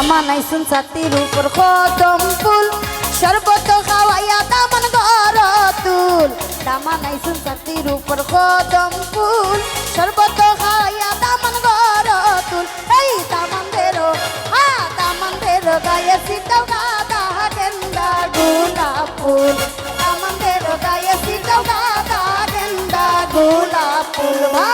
দামা নাই শুন ছাতির উপর কদম ফুল। সর্বত খাওয়াইয়া দামান ঘর তুল। দামা নাই শুন ছাতির উপর কদম ফুল। সর্বত খাওয়াইয়া দামান ঘর তুল। এই দামান দেরো হা দামান দেরো গায়ে সিটাও গাদা গেন্দা গোলাপ ফুল। দামান দেরো গায়ে সিটাও গাদা গেন্দা গোলাপ ফুল। ভা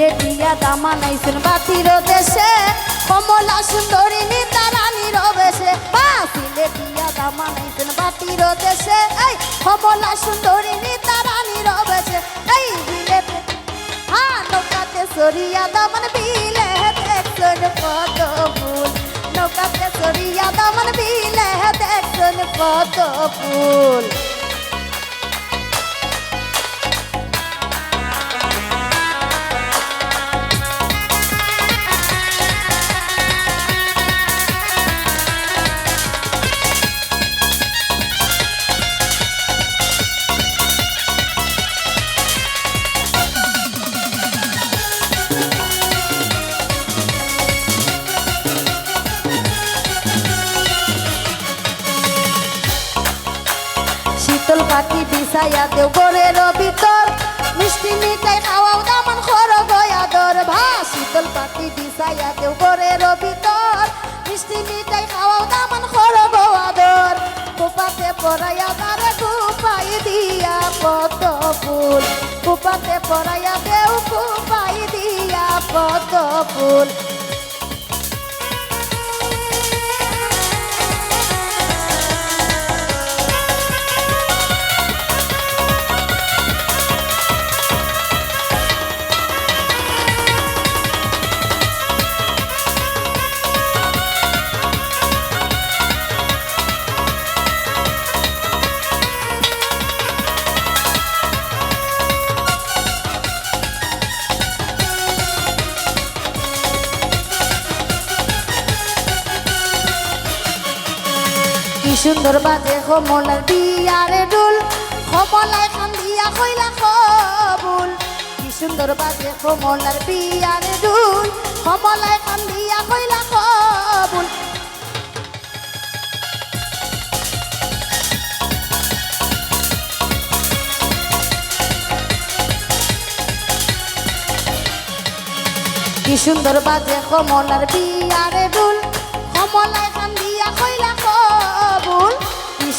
সিলেটিয়া দামা নাইছেন বাতির দেশে কমলা সুন্দরী নিতা রানীর বেশে বা সিলেটিয়া দামা নাইছেন বাতির দেশে এই কমলা সুন্দরী নিতা রানীর বেশে এই বিলেতে হ্যাঁ নৌকাতে সরিয়া দামন বিলে দেখছেন কত ফুল। নৌকাতে সরিয়া দামন বিলে দেখছেন কত ফুল। বিছাইয়া দেও ঘরের ভিতর মিষ্টি মিঠাই খাওয়াও দামান খর গয়াদর ভা, শীতল পাখি বিছাইয়া দেও ঘরের ভিতর মিষ্টি মিঠাই খাওয়াও দামান খর গয়াদর কুপাতে পরাইয়া তারে কুপাই দিয়া কত ফুল। কুপাতে পরাইয়া দেও কুপাই দিয়া কত ফুল। সুন্দর বাজে কমলার বিয়ারে ডুল। কমলায় খান দিয়া কইলা কবুল। কি সুন্দর বাজে কমলার বিয়ারে ডুল। কমলায় খান দিয়া কইলা কবুল। কি সুন্দর বাজে কমলার বিয়ারে ডুল। কমলায় খান দিয়া কইলা কবুল।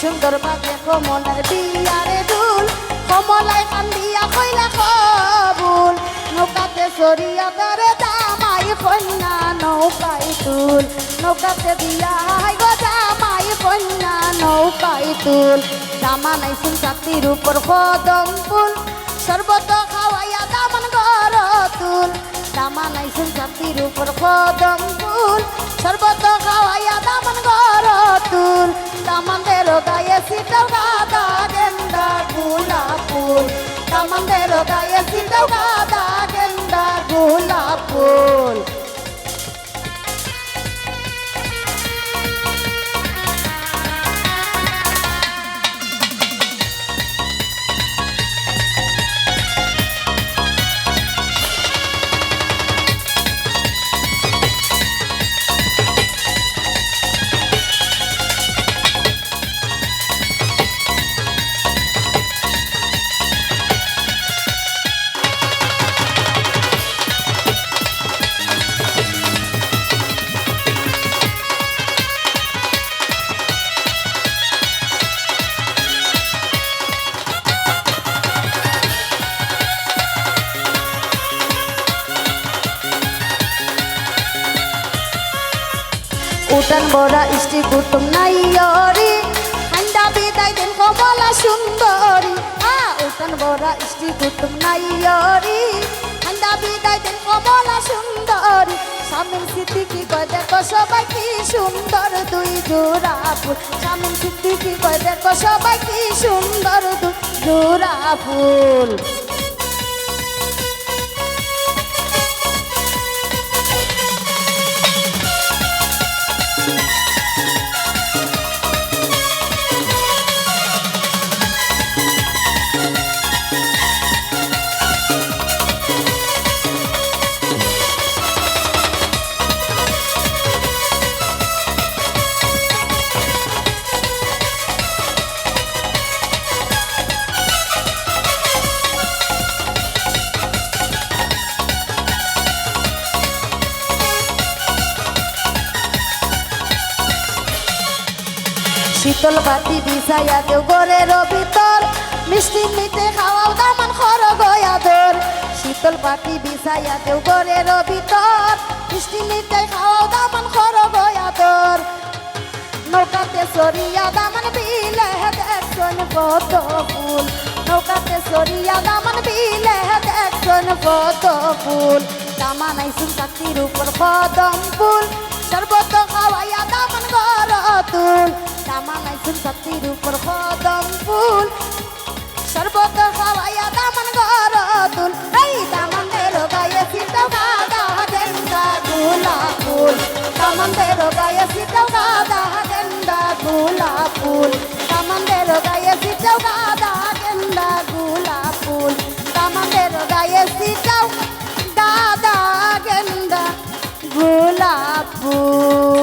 সুন্দর বাজে কমলার বিয়ারে ডুল কমলায় কান্দিয়া দিয়া কইলা কবুল। নৌকাতে সরিয়া তারে দামাই কন্যা নৌকাই তুল। নৌকাতে দিয়া হাই গো জামাই কন্যা নৌকাই তুল। জামা নাই শুন চাকরির উপর কদম ফুল। সর্বত খাওয়াইয়া দামান ঘর তুল। দামা নাই শুন চাকরির উপর কদম ফুল। সর্বত খাওয়াইয়া দামান ঘর তুল। দামানদের গায়ে সিটাও উঠান বড়া ইষ্টি কুটুম নাই অরি। হান্ডা বিদায় দিন কমলা সুন্দরী। আ উঠান বড়া ইষ্টি কুটুম নাই অরি। হান্ডা বিদায় দেন কমলা সুন্দরী। স্বামীর সিদ্দিকি কয় দেখো সবাই কি সুন্দর দুই জোড়া ফুল স্বামীর সিদ্দিকি কয় দেখো সবাই কি সুন্দর দুই জোড়া ফুল শীতল বাতি বিছাইয়া দেও গরের ভিতর। মিষ্টি নিতে খাওয়াও দামান খর গয়াদর শীতল বাতি বিছাইয়া দেও গরের ভিতর। মিষ্টি নিতে খাওয়াও দামান খর গয়াদর নৌকাতে সরিয়া দামান বিলে দেখছন কত ফুল। নৌকাতে সরিয়া দামান বিলে দেখছন কত ফুল। দামানাইছুন চাকরির উপর কদম ফুল। সর্বত খাওয়াইয়া দামান গর তুল দামানাইছুন চাকরির উপর কদম ফুল। সর্বত খাওয়াইয়া দামান গর তুল এই দামানের গায়ে সিদ্ধ গাদা গেন্দা গুলা ফুল। দামানের গায়ে সিদ্ধ গাদা গেন্দা গুলা ফুল। দামানের গায়ে সিদ্ধ গাদা গেন্দা গুলা ফুল। দামানের গায়ে সিদ্ধ গাদা গেন্দা গোলাপ ফুল।